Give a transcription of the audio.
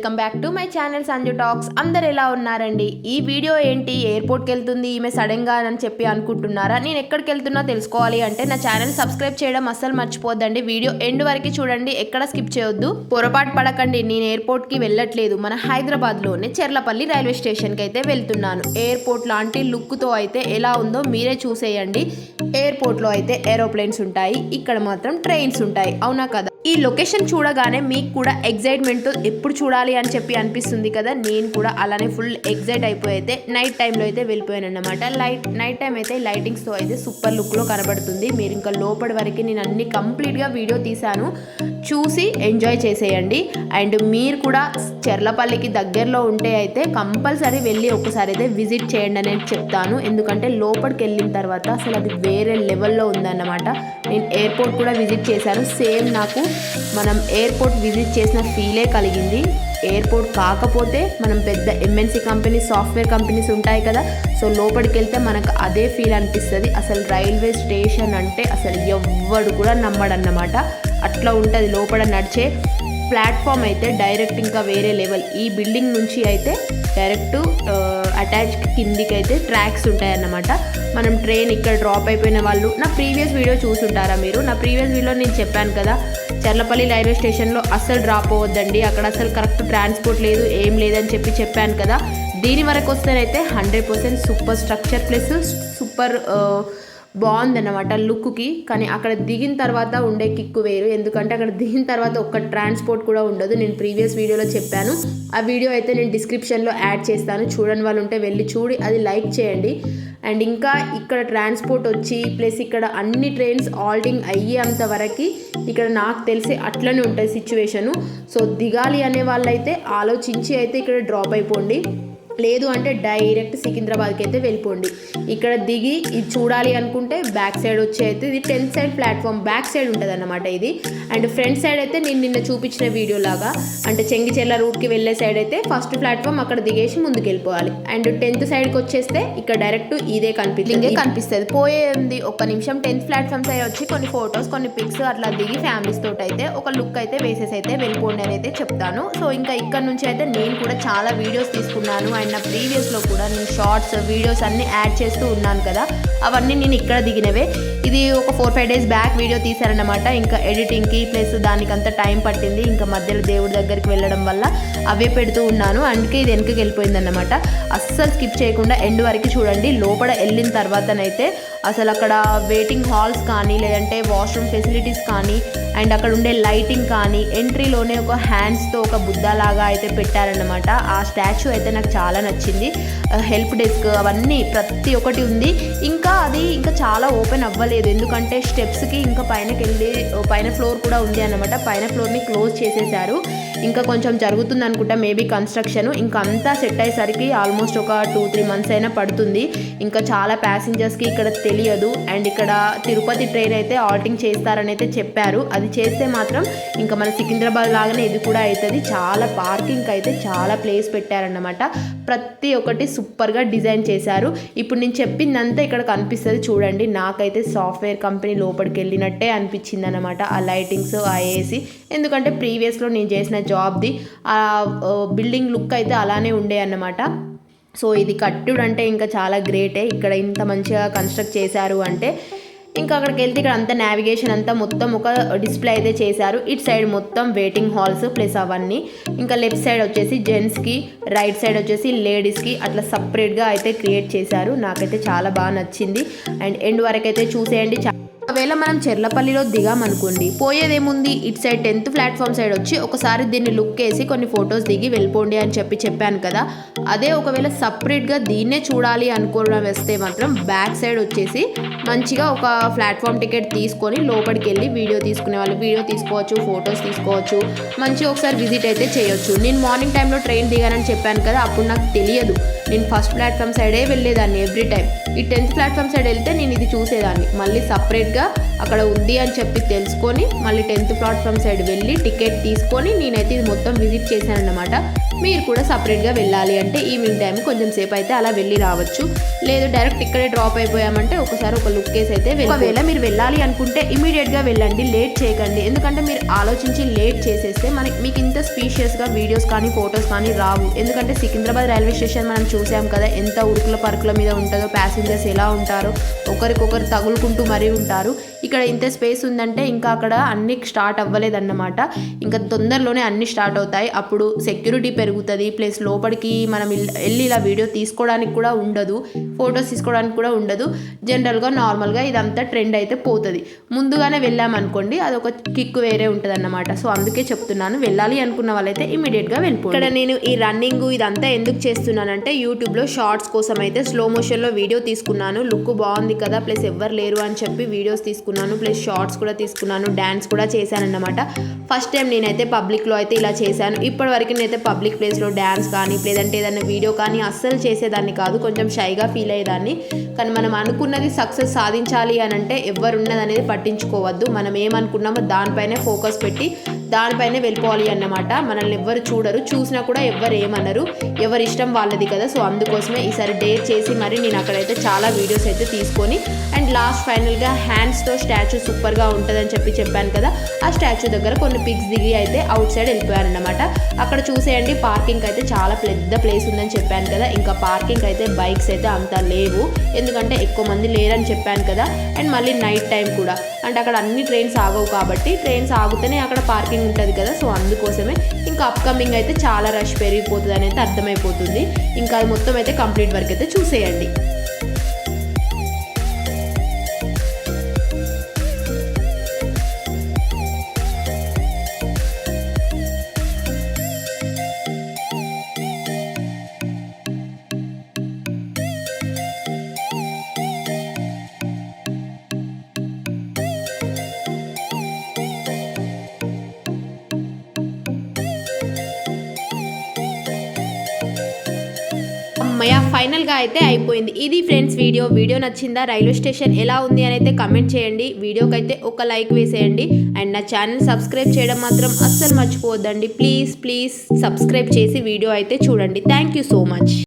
Welcome back to my channel Sanju talks. అందరు ఎలా ఉన్నారండి? ఈ వీడియో ఏంటి? ఎయిర్పోర్ట్కి వెళ్తుంది ఈమె సడన్గా అని చెప్పి అనుకుంటున్నారా? నేను ఎక్కడికి వెళ్తున్నా తెలుసుకోవాలి అంటే నా ఛానల్ సబ్స్క్రైబ్ చేయడం అస్సలు మర్చిపోద్దండి వీడియో ఎండ్ వరకు చూడండి ఎక్కడ స్కిప్ చేయొద్దు. పొరపాటు పడకండి నేను ఎయిర్పోర్ట్కి వెళ్ళట్లేదు. మన హైదరాబాద్లోనే చెర్లపల్లి రైల్వే స్టేషన్కి అయితే వెళ్తున్నాను. ఎయిర్పోర్ట్ లాంటి లుక్తో అయితే ఎలా ఉందో మీరే చూసేయండి. ఎయిర్పోర్ట్లో అయితే ఏరోప్లేన్స్ ఉంటాయి ఇక్కడ మాత్రం ట్రైన్స్ ఉంటాయి. అవునా కదా? ఈ లొకేషన్ చూడగానే మీకు కూడా ఎగ్జైట్మెంట్ ఎప్పుడు చూడాలి అని చెప్పి అనిపిస్తుంది కదా? నేను కూడా అలానే ఫుల్ ఎగ్జైట్ అయిపోయి అయితే నైట్ టైంలో అయితే వెళ్ళిపోయాను అన్నమాట లైట్ నైట్ టైం అయితే లైటింగ్స్తో అయితే సూపర్ లుక్లో కనబడుతుంది. మీరు ఇంకా లోపటి వరకు నేను అన్ని కంప్లీట్గా వీడియో తీశాను. చూసి ఎంజాయ్ చేసేయండి. అండ్ మీరు కూడా చెర్లపల్లికి దగ్గరలో ఉంటే అయితే కంపల్సరీ వెళ్ళి ఒకసారి అయితే విజిట్ చేయండి అనేది చెప్తాను. ఎందుకంటే లోపలికి వెళ్ళిన తర్వాత అసలు అది వేరే లెవెల్లో ఉందన్నమాట. నేను ఎయిర్పోర్ట్ కూడా విజిట్ చేశాను. సేమ్ నాకు మనం ఎయిర్పోర్ట్ విజిట్ చేసిన ఫీలే కలిగింది. ఎయిర్పోర్ట్ కాకపోతే మనం పెద్ద ఎంఎన్సీ కంపెనీ సాఫ్ట్వేర్ కంపెనీస్ ఉంటాయి కదా. సో లోపలికి వెళ్తే మనకు అదే ఫీల్ అనిపిస్తుంది. అసలు రైల్వే స్టేషన్ అంటే అసలు ఎవ్వడు కూడా నమ్మడన్నమాట. అట్లా ఉంటుంది. లోపల నడిచే ప్లాట్ఫామ్ అయితే డైరెక్ట్ ఇంకా వేరే లెవెల్. ఈ బిల్డింగ్ నుంచి అయితే డైరెక్ట్ అటాచ్ కిందికి అయితే ట్రాక్స్ ఉంటాయన్నమాట. మనం ట్రైన్ ఇక్కడ డ్రాప్ అయిపోయిన వాళ్ళు నా ప్రీవియస్ వీడియో చూసుంటారా మీరు? నా ప్రీవియస్ వీడియో నేను చెప్పాను కదా చర్లపల్లి రైల్వే స్టేషన్లో అస్సలు డ్రాప్ అవ్వద్దండి. అక్కడ అసలు కరెక్ట్ ట్రాన్స్పోర్ట్ లేదు ఏం లేదని చెప్పి చెప్పాను కదా. దీని వరకు వస్తేనైతే hundred percent super structure plus super బాగుందన్నమాట లుక్కి. కానీ అక్కడ దిగిన తర్వాత ఉండే కిక్కు వేరు. ఎందుకంటే అక్కడ దిగిన తర్వాత ఒక్క ట్రాన్స్పోర్ట్ కూడా ఉండదు. నేను ప్రీవియస్ వీడియోలో చెప్పాను. ఆ వీడియో అయితే నేను డిస్క్రిప్షన్లో యాడ్ చేస్తాను. చూడని వాళ్ళు ఉంటే వెళ్ళి చూడి అది లైక్ చేయండి. అండ్ ఇంకా ఇక్కడ ట్రాన్స్పోర్ట్ వచ్చి ప్లస్ ఇక్కడ అన్ని ట్రైన్స్ ఆల్టింగ్ అయ్యేంత వరకు ఇక్కడ నాకు తెలిసి అట్లనే ఉంటుంది సిచ్యువేషను. సో దిగాలి అనే వాళ్ళైతే ఆలోచించి అయితే ఇక్కడ డ్రాప్ అయిపోండి. లేదు అంటే డైరెక్ట్ సికింద్రాబాద్కి అయితే వెళ్ళిపోండి. ఇక్కడ దిగి ఇది చూడాలి అనుకుంటే బ్యాక్ సైడ్ వచ్చి అయితే ఇది tenth side platform back side ఉంటుంది అన్నమాట ఇది. అండ్ ఫ్రంట్ సైడ్ అయితే నేను నిన్న చూపించిన వీడియో లాగా. అంటే చెంగిచెర్ల రూట్కి వెళ్ళే సైడ్ అయితే ఫస్ట్ ప్లాట్ఫామ్ అక్కడ దిగేసి ముందుకు వెళ్ళిపోవాలి అండ్ టెన్త్ సైడ్కి వచ్చేస్తే ఇక్కడ డైరెక్ట్ ఇదే కనిపిస్తుంది. కనిపిస్తుంది. పోయేది ఒక నిమిషం టెన్త్ ప్లాట్ఫామ్ సైడ్ వచ్చి కొన్ని ఫొటోస్ కొన్ని పిక్స్ అట్లా దిగి ఫ్యామిలీస్ తోటి అయితే ఒక లుక్ అయితే వేసేసి అయితే వెళ్ళిపోండి అని అయితే చెప్తాను. సో ఇంకా ఇక్కడ నుంచి అయితే నేను కూడా చాలా వీడియోస్ తీసుకున్నాను. అండ్ నా ప్రీవియస్లో కూడా నేను షార్ట్స్ వీడియోస్ అన్నీ యాడ్ చేస్తూ ఉన్నాను కదా అవన్నీ నేను ఇక్కడ దిగినవే. ఇది ఒక four five days back video తీశారనమాట ఇంకా ఎడిటింగ్కి ప్లస్ దానికంతా టైం పట్టింది. ఇంకా మధ్యలో దేవుడి దగ్గరికి వెళ్ళడం వల్ల అవే పెడుతూ ఉన్నాను. అందుకే ఇది వెనకకి వెళ్ళిపోయిందన్నమాట. అస్సలు స్కిప్ చేయకుండా ఎండ్ వరకు చూడండి. లోపల వెళ్ళిన తర్వాతనైతే అసలు అక్కడ వెయిటింగ్ హాల్స్ కానీ లేదంటే వాష్రూమ్ ఫెసిలిటీస్ కానీ అండ్ అక్కడ ఉండే లైటింగ్ కానీ ఎంట్రీలోనే ఒక హ్యాండ్స్తో ఒక బుద్ధలాగా అయితే పెట్టారన్నమాట. ఆ స్టాచ్యూ అయితే నాకు చాలా నచ్చింది. హెల్ప్ డెస్క్ అవన్నీ ప్రతి ఒక్కటి ఉంది. ఇంకా అది ఇంకా చాలా ఓపెన్ అవ్వలేదు. ఎందుకంటే స్టెప్స్కి ఇంకా పైనకి వెళ్ళి పైన ఫ్లోర్ కూడా ఉంది అన్నమాట. పైన ఫ్లోర్ని క్లోజ్ చేసేసారు. ఇంకా కొంచెం జరుగుతుంది అనుకుంటా మేబీ కన్స్ట్రక్షన్ ఇంకా అంతా సెట్ అయ్యేసరికి ఆల్మోస్ట్ ఒక టూ త్రీ మంత్స్ అయినా పడుతుంది. ఇంకా చాలా ప్యాసింజర్స్కి ఇక్కడ తెలియదు. అండ్ ఇక్కడ తిరుపతి ట్రైన్ అయితే ఆల్టింగ్ చేస్తారని అయితే చెప్పారు. అది చేస్తే మాత్రం ఇంకా మన సికింద్రాబాద్ లాగానే ఇది కూడా అవుతుంది చాలా పార్కింగ్ అయితే చాలా ప్లేస్ పెట్టారన్నమాట. ప్రతి ఒక్కటి సూపర్గా డిజైన్ చేశారు. ఇప్పుడు నేను చెప్పిందంతా ఇక్కడ కనిపిస్తుంది చూడండి. నాకైతే సాఫ్ట్వేర్ కంపెనీ లోపలికి వెళ్ళినట్టే అనిపించింది అనమాట ఆ లైటింగ్స్ ఆ ఏసీ. ఎందుకంటే ప్రీవియస్లో నేను చేసిన జాబ్ది ఆ బిల్డింగ్ లుక్ అయితే అలానే ఉండే అన్నమాట. సో ఇది కట్టుడు అంటే ఇంకా చాలా గ్రేటే. ఇక్కడ ఇంత మంచిగా కన్స్ట్రక్ట్ చేశారు అంటే ఇంకా అక్కడికి వెళ్తే ఇక్కడ అంతా నావిగేషన్ అంతా మొత్తం ఒక డిస్ప్లే అయితే చేశారు. ఇటు సైడ్ మొత్తం వెయిటింగ్ హాల్స్ ప్లస్ అవన్నీ. ఇంకా లెఫ్ట్ సైడ్ వచ్చేసి జెంట్స్కి రైట్ సైడ్ వచ్చేసి లేడీస్కి అట్లా సపరేట్గా అయితే క్రియేట్ చేశారు. నాకైతే చాలా బాగా నచ్చింది. అండ్ ఎండ్ వరకు అయితే చూసేయండి. ఒకవేళ మనం చెర్లపల్లిలో దిగామనుకోండి పోయేదేముంది? ఇటు సైడ్ టెన్త్ ప్లాట్ఫామ్ సైడ్ వచ్చి ఒకసారి దీన్ని లుక్ వేసి కొన్ని ఫొటోస్ దిగి వెళ్ళిపోండి అని చెప్పి చెప్పాను కదా. అదే ఒకవేళ సపరేట్గా దీన్నే చూడాలి అనుకోవడం వస్తే మాత్రం బ్యాక్ సైడ్ వచ్చేసి మంచిగా ఒక ప్లాట్ఫామ్ టికెట్ తీసుకొని లోపలికి వెళ్ళి వీడియో తీసుకునే వాళ్ళు వీడియో తీసుకోవచ్చు ఫొటోస్ తీసుకోవచ్చు మంచిగా ఒకసారి విజిట్ అయితే చేయొచ్చు. నేను మార్నింగ్ టైంలో ట్రైన్ దిగానని చెప్పాను కదా అప్పుడు నాకు తెలియదు. నేను ఫస్ట్ ప్లాట్ఫామ్ సైడే వెళ్ళేదాన్ని ఎవ్రీ టైం. ఈ టెన్త్ ప్లాట్ఫామ్ సైడ్ వెళ్తే నేను ఇది చూసేదాన్ని. మళ్ళీ సపరేట్గా అక్కడ ఉంది అని చెప్పి తెలుసుకొని మళ్ళీ టెన్త్ ప్లాట్ఫామ్ సైడ్ వెళ్ళి టికెట్ తీసుకొని నేనైతే ఇది మొత్తం విజిట్ చేశాను అనమాట మీరు కూడా సపరేట్గా వెళ్ళాలి అంటే ఈవినింగ్ టైం కొంచెం సేపు అయితే అలా వెళ్ళి రావచ్చు. లేదు డైరెక్ట్ ఇక్కడే డ్రాప్ అయిపోయామంటే ఒకసారి ఒక లుక్ కేసు అయితే ఒకవేళ మీరు వెళ్ళాలి అనుకుంటే ఇమీడియట్గా వెళ్ళండి లేట్ చేయకండి. ఎందుకంటే మీరు ఆలోచించి లేట్ చేసేస్తే మనకి మీకు ఇంత స్పీషియస్గా వీడియోస్ కానీ ఫొటోస్ కానీ రావు. ఎందుకంటే సికింద్రాబాద్ రైల్వే స్టేషన్ మనం చూసాం కదా ఎంత ఉరుకుల పరుకుల మీద ఉంటుందో ప్యాసింజర్స్ ఎలా ఉంటారో ఒకరికొకరు తగులుకుంటూ మరీ ఉంటారు. ఇక్కడ ఇంత స్పేస్ ఉందంటే ఇంకా అక్కడ అన్ని స్టార్ట్ అవ్వలేదన్నమాట. ఇంకా తొందరలోనే అన్ని స్టార్ట్ అవుతాయి. అప్పుడు సెక్యూరిటీ పెరుగుతుంది. ప్లస్ లోపలికి మనం వెళ్ళి ఇలా వీడియో తీసుకోవడానికి కూడా ఉండదు. ఫొటోస్ తీసుకోవడానికి కూడా ఉండదు. జనరల్గా నార్మల్గా ఇదంతా ట్రెండ్ అయితే పోతుంది. ముందుగానే వెళ్ళామనుకోండి అదొక కిక్ వేరే ఉంటుంది అన్నమాట సో అందుకే చెప్తున్నాను వెళ్ళాలి అనుకున్న వాళ్ళైతే ఇమీడియట్గా వెళ్ళిపో ఇక్కడ నేను ఈ రన్నింగ్ ఇదంతా ఎందుకు చేస్తున్నానంటే యూట్యూబ్లో షార్ట్స్ కోసం అయితే స్లో మోషన్లో వీడియో తీసుకున్నాను. లుక్ బాగుంది కదా ప్లస్ ఎవ్వరు లేరు అని చెప్పి వీడియోస్ తీసుకున్నాను. ప్లస్ షార్ట్స్ కూడా తీసుకున్నాను డ్యాన్స్ కూడా చేశాను అన్నమాట ఫస్ట్ టైం నేనైతే పబ్లిక్లో అయితే ఇలా చేశాను. ఇప్పటి వరకు నేనైతే పబ్లిక్ ప్లేస్లో డ్యాన్స్ కానీ లేదంటే ఏదైనా వీడియో కానీ అస్సలు చేసేదాన్ని కాదు. కొంచెం షైగా ఫీల్ అయ్యేదాన్ని కానీ మనం అనుకున్నది సక్సెస్ సాధించాలి అని అంటే ఎవరున్నది అనేది పట్టించుకోవద్దు. మనం ఏమనుకున్నామో దానిపైనే ఫోకస్ పెట్టి దానిపైనే వెళ్ళిపోవాలి అన్నమాట. మనల్ని ఎవ్వరు చూడరు. చూసినా కూడా ఎవ్వరు ఏమనరు. ఎవరి ఇష్టం వాళ్ళది కదా. సో అందుకోసమే ఈసారి డేర్ చేసి మరి నేను అక్కడైతే చాలా వీడియోస్ అయితే తీసుకొని అండ్ లాస్ట్ ఫైనల్గా హ్యాండ్స్తో స్టాచ్యూ సూపర్గా ఉంటుందని చెప్పి చెప్పాను కదా. ఆ స్టాచ్యూ దగ్గర కొన్ని పిక్స్ దిగి అయితే అవుట్ సైడ్ వెళ్ళిపోయాను అక్కడ చూసేయండి. పార్కింగ్ అయితే చాలా పెద్ద ప్లేస్ ఉందని చెప్పాను కదా. ఇంకా పార్కింగ్ అయితే బైక్స్ అయితే అంత లేవు. ఎందుకంటే ఎక్కువ మంది లేరని చెప్పాను కదా. అండ్ మళ్ళీ నైట్ టైం కూడా. అంటే అక్కడ అన్ని ట్రైన్స్ ఆగవు కాబట్టి ట్రైన్స్ ఆగితేనే అక్కడ పార్కింగ్ ఉంటుంది కదా. సో అందుకోసమే ఇంకా అప్కమింగ్ అయితే చాలా రష్ పెరిగిపోతుంది అనేది అర్థమైపోతుంది. ఇంకా అది మొత్తం అయితే కంప్లీట్ వర్క్ అయితే చూసేయండి. అమ్మయ్య ఫైనల్గా అయితే అయిపోయింది. ఇది ఫ్రెండ్స్ వీడియో. వీడియో నచ్చిందా? రైల్వే స్టేషన్ ఎలా ఉంది అని అయితే కమెంట్ చేయండి. వీడియోకి అయితే ఒక లైక్ వేసేయండి. అండ్ నా ఛానల్ సబ్స్క్రైబ్ చేయడం మాత్రం అస్సలు మర్చిపోవద్దండి. ప్లీజ్ ప్లీజ్ సబ్స్క్రైబ్ చేసి వీడియో అయితే చూడండి. Thank you so much.